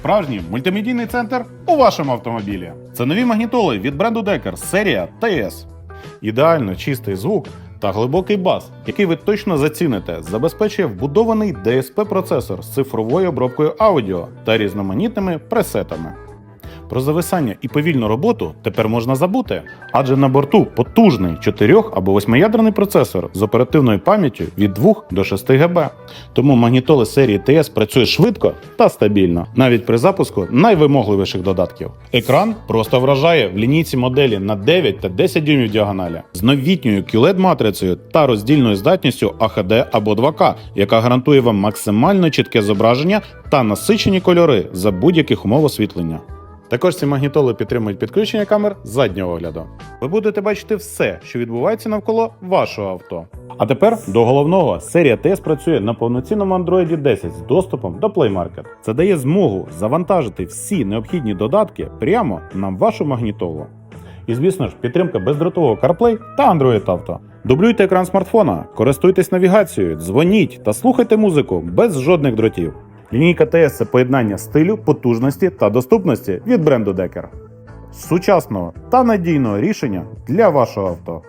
Справжній мультимедійний центр у вашому автомобілі. Це нові магнітоли від бренду Decker серія TS. Ідеально чистий звук та глибокий бас, який ви точно заціните, забезпечує вбудований DSP-процесор з цифровою обробкою аудіо та різноманітними пресетами. Про зависання і повільну роботу тепер можна забути, адже на борту потужний 4 або 8-ядерний процесор з оперативною пам'яттю від 2 до 6 ГБ. Тому магнітоли серії TS працюють швидко та стабільно, навіть при запуску найвимогливіших додатків. Екран просто вражає в лінійці моделі на 9 та 10 дюймів діагоналі з новітньою qled матрицею та роздільною здатністю AHD або 2К, яка гарантує вам максимально чітке зображення та насичені кольори за будь-яких умов освітлення. Також ці магнітоли підтримують підключення камер заднього огляду. Ви будете бачити все, що відбувається навколо вашого авто. А тепер до головного серія TS працює на повноцінному Android 10 з доступом до Play Market. Це дає змогу завантажити всі необхідні додатки прямо на вашу магнітолу. І звісно ж, підтримка бездротового CarPlay та Android Auto. Дублюйте екран смартфона, користуйтесь навігацією, дзвоніть та слухайте музику без жодних дротів. Лінійка TS – це поєднання стилю, потужності та доступності від бренду Decker. Сучасного та надійного рішення для вашого авто.